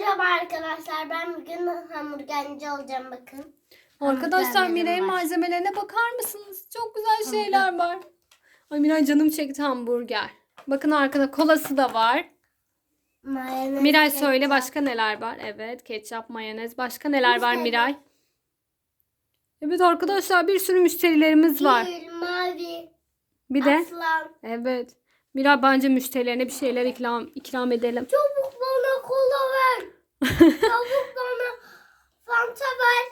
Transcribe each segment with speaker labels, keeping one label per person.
Speaker 1: Merhaba arkadaşlar. Ben bugün hamburgerci olacağım bakın.
Speaker 2: Arkadaşlar Miray'ın malzemelerine bakar mısınız? Çok güzel şeyler var. Ay Miray canım çekti hamburger. Bakın arkada kolası da var.
Speaker 1: Mayonez,
Speaker 2: Miray söyle
Speaker 1: ketçap.
Speaker 2: başka neler var? Evet ketçap, mayonez. Başka neler var
Speaker 1: Güzel.
Speaker 2: Miray? Evet arkadaşlar bir sürü müşterilerimiz var.
Speaker 1: Gül, mavi,
Speaker 2: Bir de
Speaker 1: aslan.
Speaker 2: evet. Miray bence müşterilerine bir şeyler ikram, ikram edelim.
Speaker 1: Bana kola ver. çabuk bana fanta ver.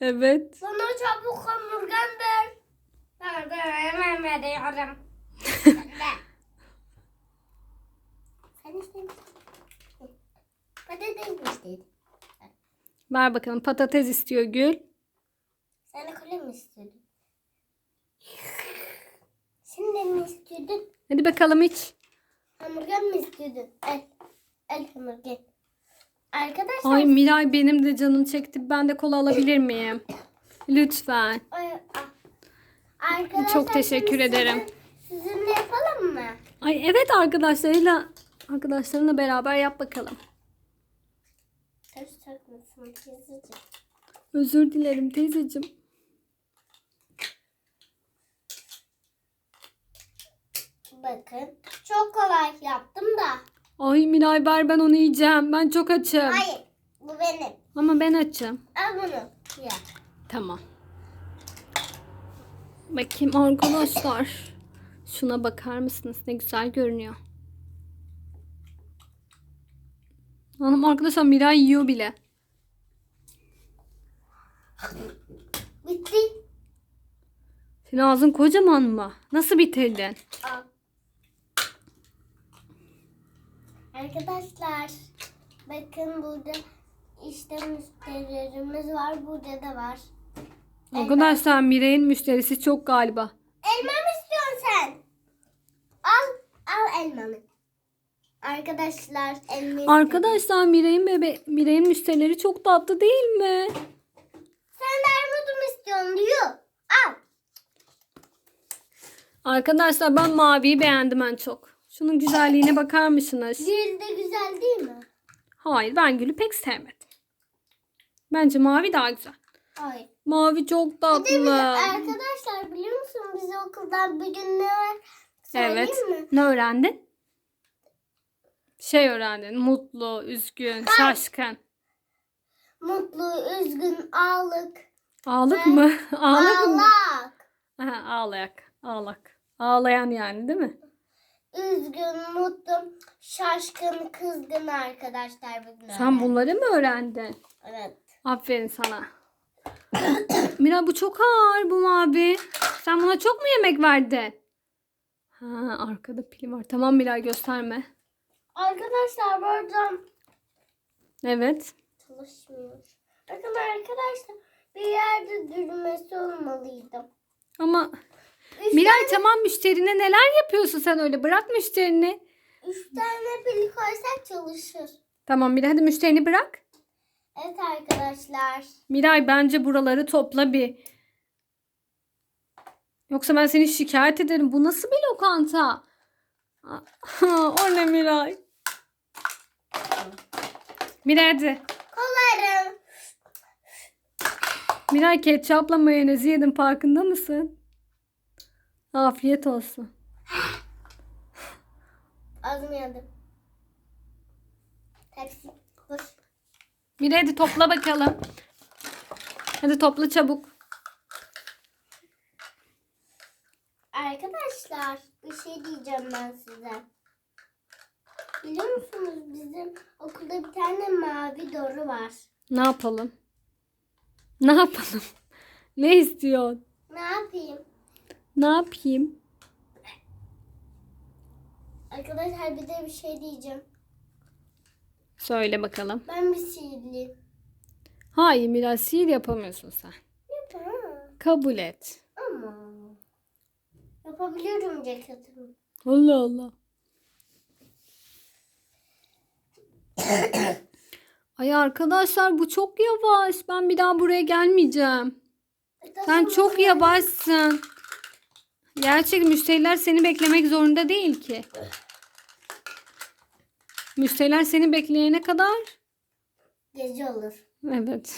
Speaker 2: Evet.
Speaker 1: Bana çabuk hamburger ver. Ben de hemen veriyorum. Sen istemişsin. Patates mi istedin?
Speaker 2: Ver bakalım patates istiyor Gül.
Speaker 1: Sen de kola mı istiyordun? Sen de mi istiyordun?
Speaker 2: Hadi bakalım iç.
Speaker 1: Hamburger mi istiyordun? El. El hamburger. Arkadaşlar.
Speaker 2: Ay Miray benim de canım çekti. Ben de kola alabilir miyim? Lütfen.
Speaker 1: Ah. Arkadaşlar.
Speaker 2: Çok teşekkür ederim.
Speaker 1: Sizin, sizinle yapalım mı?
Speaker 2: Ay evet arkadaşlarıyla arkadaşlarınla beraber yap bakalım. Özür dilerim teyzeciğim.
Speaker 1: Bakın. Çok kolay yaptım da.
Speaker 2: Ay Miray ver ben onu yiyeceğim. Ben çok açım.
Speaker 1: Hayır. Bu benim.
Speaker 2: Ama ben açım.
Speaker 1: Al bunu. Ya.
Speaker 2: Tamam. Bakayım arkadaşlar. Şuna bakar mısınız? Ne güzel görünüyor. Hanım arkadaşlar Miray yiyor bile.
Speaker 1: Bitti.
Speaker 2: Senin ağzın kocaman mı? Nasıl bitirdin?
Speaker 1: Al. Arkadaşlar. Bakın burada işte müşterilerimiz var. Burada da var.
Speaker 2: Arkadaşlar Miray'ın müşterisi çok galiba.
Speaker 1: Elma mı istiyorsun sen? Al. Al elmanı. Arkadaşlar elma
Speaker 2: Arkadaşlar Miray'ın bebe Miray'ın müşterileri çok tatlı değil mi?
Speaker 1: Sen de armudu mu istiyorsun diyor. Al.
Speaker 2: Arkadaşlar ben maviyi beğendim en çok. Şunun güzelliğine bakar mısınız?
Speaker 1: Gül de güzel değil mi?
Speaker 2: Hayır ben gülü pek sevmedim. Bence mavi daha güzel.
Speaker 1: Hayır.
Speaker 2: Mavi çok
Speaker 1: Bir de biz,
Speaker 2: tatlı.
Speaker 1: arkadaşlar biliyor musun biz okuldan bir gün ne var? Söyleyeyim
Speaker 2: Evet.
Speaker 1: mi?
Speaker 2: Ne öğrendin? Şey öğrendin. Mutlu, üzgün, şaşkın.
Speaker 1: Mutlu, üzgün, ağlık.
Speaker 2: Ağlık
Speaker 1: Ben-
Speaker 2: mı? Ağlık mı?
Speaker 1: Ağlak.
Speaker 2: Aha, ağlayak. Ağlak. Ağlayan yani değil mi?
Speaker 1: Üzgün, mutlu, şaşkın, kızgın arkadaşlar bugün.
Speaker 2: Sen bunları mı öğrendin?
Speaker 1: Evet.
Speaker 2: Aferin sana. Mira bu çok ağır bu mavi. Sen buna çok mu yemek verdin? Ha arkada pili var. Tamam Mira gösterme.
Speaker 1: Arkadaşlar burada
Speaker 2: Evet.
Speaker 1: çalışmıyor. Bakın arkadaşlar bir yerde düğmesi olmalıydı.
Speaker 2: Ama
Speaker 1: Üç,
Speaker 2: Miray tamam müşterine neler yapıyorsun sen öyle? Bırak müşterini.
Speaker 1: üç tane pil koysak çalışır.
Speaker 2: Tamam Miray hadi müşterini bırak.
Speaker 1: Evet arkadaşlar.
Speaker 2: Miray bence buraları topla bir. Yoksa ben seni şikayet ederim. Bu nasıl bir lokanta? o ne Miray? Miray hadi.
Speaker 1: Kolarım.
Speaker 2: Miray ketçapla mayonezi yedim farkında mısın? Afiyet olsun.
Speaker 1: Ağzım yandı. Tepsi.
Speaker 2: Miray hadi topla bakalım. Hadi topla çabuk.
Speaker 1: Arkadaşlar bir şey diyeceğim ben size. Biliyor musunuz bizim okulda bir tane mavi doru var.
Speaker 2: Ne yapalım? Ne yapalım? Ne istiyorsun?
Speaker 1: Ne yapayım?
Speaker 2: Ne yapayım?
Speaker 1: Arkadaşlar bir de bir şey diyeceğim.
Speaker 2: Söyle bakalım.
Speaker 1: Ben bir sihirliyim.
Speaker 2: Hayır Miray sihir yapamıyorsun sen.
Speaker 1: Yapamam.
Speaker 2: Kabul et.
Speaker 1: Ama yapabiliyorum ceketimi.
Speaker 2: Allah Allah. Ay arkadaşlar bu çok yavaş. Ben bir daha buraya gelmeyeceğim. Sen çok yavaşsın. Gerçek müşteriler seni beklemek zorunda değil ki. Müşteriler seni bekleyene kadar
Speaker 1: Gece olur.
Speaker 2: Evet.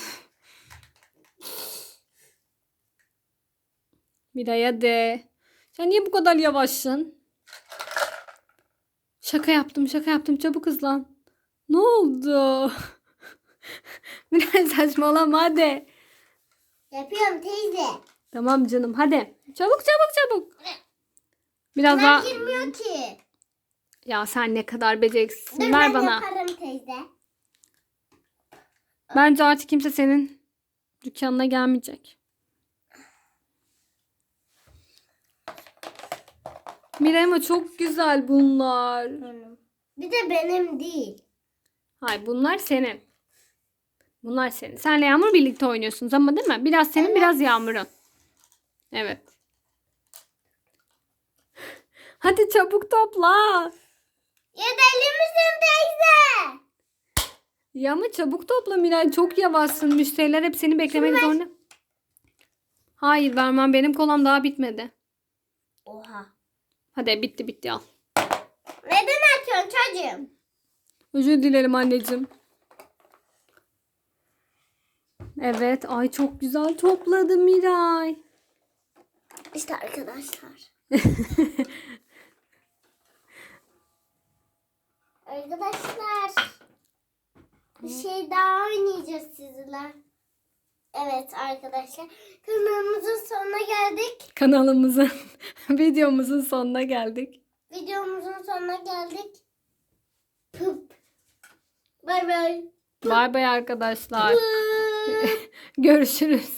Speaker 2: Miray hadi. Sen niye bu kadar yavaşsın? Şaka yaptım şaka yaptım çabuk hızlan. Ne oldu? Miray saçmalama hadi.
Speaker 1: Yapıyorum teyze.
Speaker 2: Tamam canım hadi. Çabuk çabuk çabuk. Biraz daha.
Speaker 1: girmiyor ki.
Speaker 2: Ya sen ne kadar beceriksizsin.
Speaker 1: Dur
Speaker 2: Ver
Speaker 1: ben
Speaker 2: bana.
Speaker 1: yaparım teyze.
Speaker 2: Bence artık kimse senin dükkanına gelmeyecek. Miray ama çok güzel bunlar.
Speaker 1: Bir de benim değil.
Speaker 2: Hayır bunlar senin. Bunlar senin. Senle Yağmur birlikte oynuyorsunuz ama değil mi? Biraz senin biraz Yağmur'un. Evet. Hadi çabuk topla.
Speaker 1: Ya deli misin teyze?
Speaker 2: Ya ama çabuk topla Miray. Çok yavaşsın. Müşteriler hep seni beklemek zorunda. Hayır vermem. Benim kolam daha bitmedi.
Speaker 1: Oha.
Speaker 2: Hadi bitti bitti al.
Speaker 1: Neden atıyorsun çocuğum?
Speaker 2: Özür dilerim anneciğim. Evet. Ay çok güzel topladı Miray.
Speaker 1: İşte arkadaşlar. Arkadaşlar. Bir şey daha oynayacağız sizinle. Evet arkadaşlar. Kanalımızın sonuna geldik.
Speaker 2: Kanalımızın, videomuzun sonuna geldik.
Speaker 1: Videomuzun sonuna geldik. Pıp. Bay bay.
Speaker 2: Bay bay arkadaşlar. Görüşürüz.